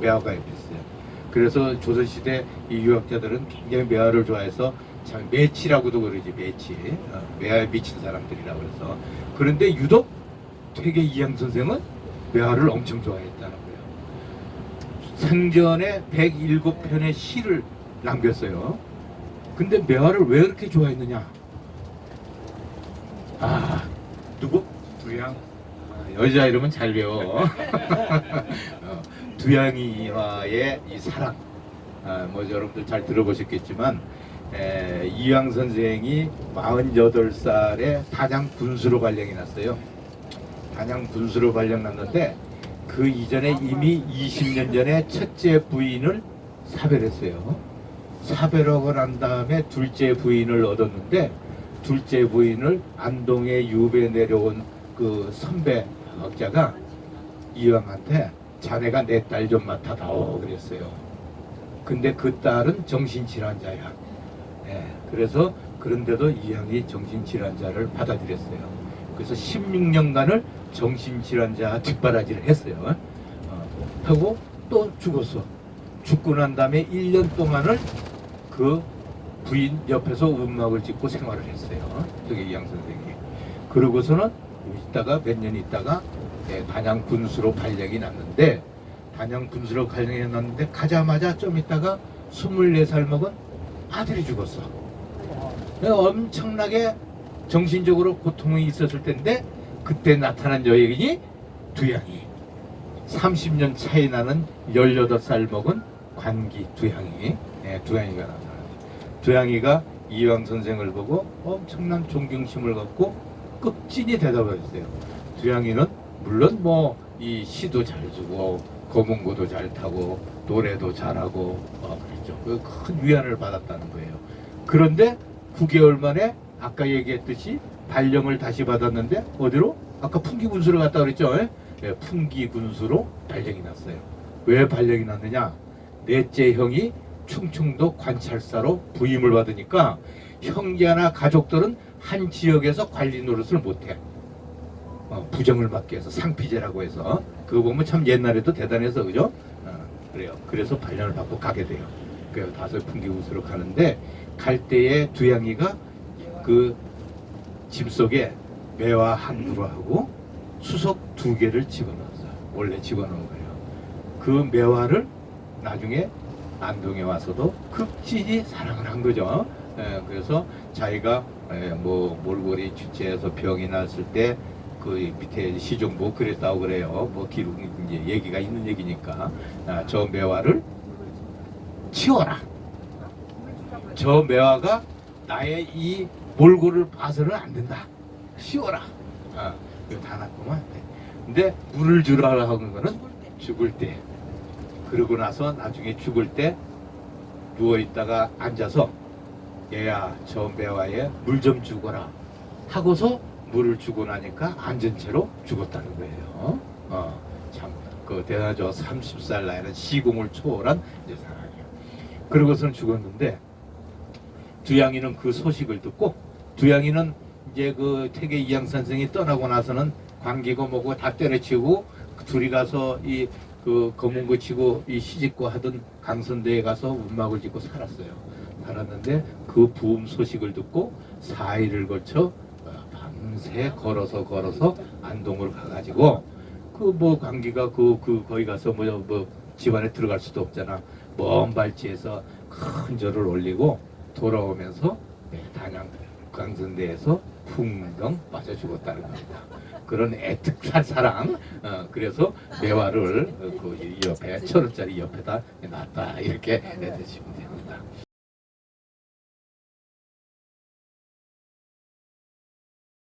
매화가 옆했어요. 그래서 조선시대 이 유학자들은 굉장히 매화를 좋아해서 참 매치라고도 그러지 매치 어, 매화에 미친 사람들이라고 그래서 그런데 유독 퇴계 이양 선생은 매화를 엄청 좋아했다는 거예요. 생전에 107편의 시를 남겼어요. 근데 매화를 왜 그렇게 좋아했느냐? 아, 누구? 두양. 아, 여자 이름은 잘 배워. 어, 두양이와의 이 사랑. 아, 뭐 여러분들 잘 들어보셨겠지만 에, 이황 선생이 48살에 단양 군수로 발령이 났어요. 단양 군수로 발령 났는데 그 이전에 이미 20년 전에 첫째 부인을 사별했어요. 사별하고 난 다음에 둘째 부인을 얻었는데 둘째 부인을 안동에 유배 내려온 그 선배 학자가 이왕한테 자네가 내 딸 좀 맡아다오 그랬어요. 근데 그 딸은 정신질환자야. 예, 그래서 그런데도 이왕이 정신질환자를 받아들였어요. 그래서 16년간을 정신질환자 뒷바라지를 했어요. 어, 하고 또 죽었어. 죽고 난 다음에 1년 동안을 그 부인 옆에서 음악을 짓고 생활을 했어요. 저기 이양 선생이. 그러고서는 있다가 몇 년 있다가 예, 단양 군수로 발령이 났는데 단양 군수로 발령이 났는데 가자마자 좀 있다가 24살 먹은 아들이 죽었어. 예, 엄청나게 정신적으로 고통이 있었을 텐데 그때 나타난 여인이 두양이 30년 차이 나는 18살 먹은 관기 두양이 예, 두양이가 나타났어요. 두양이가 이황 선생을 보고 엄청난 존경심을 갖고 끝진이 대답을 했어요. 두양이는 물론 뭐 이 시도 잘 주고 거문고도 잘 타고 노래도 잘하고 어, 그랬죠. 그큰 위안을 받았다는 거예요. 그런데 9개월 만에 아까 얘기했듯이 발령을 다시 받았는데 어디로? 아까 풍기군수로 갔다 그랬죠. 예? 예, 풍기군수로 발령이 났어요. 왜 발령이 났느냐? 넷째 형이 충청도 관찰사로 부임을 받으니까 형제나 가족들은 한 지역에서 관리 노릇을 못해. 어, 부정을 받기 위해서 상피제라고 해서 그거 보면 참 옛날에도 대단해서 그죠? 어, 그래요. 그래서 발령을 받고 가게 돼요. 그 다섯 풍기군수로 가는데 갈 때에 두양이가 그 짐 속에 매화 한 그루하고 수석 두 개를 집어넣었어요. 원래 집어넣은 거예요. 그 매화를 나중에 안동에 와서도 극진히 사랑을 한 거죠. 예, 그래서 자기가 예, 뭐 몰골이 주체해서 병이 났을 때 그 밑에 시종부 그랬다고 그래요. 뭐 기록 이제 얘기가 있는 얘기니까 아, 저 매화를 치워라. 저 매화가 나의 이 몰골을 봐서는 안 된다. 치워라. 아, 이거 다 놨구만. 근데 물을 주라 하는 거는 죽을 때. 그러고 나서 나중에 죽을 때 누워 있다가 앉아서 얘야 저 매화에 물 좀 주거라 하고서 물을 주고 나니까 앉은 채로 죽었다는 거예요. 어, 참, 그 대단하죠. 30살 나이는 시공을 초월한 사람이에요. 그러고서는 죽었는데 두양이는 그 소식을 듣고 두양이는 이제 그 태계 이양 선생이 떠나고 나서는 관계고 뭐고 다 때려치우고 그 둘이 가서 이 그 검은고 치고 이 시집고 하던 강선대에 가서 운막을 짓고 살았어요. 살았는데 그 부음 소식을 듣고 4일을 거쳐 어, 밤새 걸어서 걸어서 안동으로 가가지고 그 뭐 관계가 그, 그 거기 가서 뭐, 뭐 집안에 들어갈 수도 없잖아. 먼 발치에서 큰 절을 올리고 돌아오면서 네, 단양 강선대에서 풍덩 빠져 죽었다는 겁니다. 그런 애틋한 사랑. 어, 그래서 매화를 어, 그 옆에 천 원짜리 옆에다 놨다 이렇게 내드시면 돼요.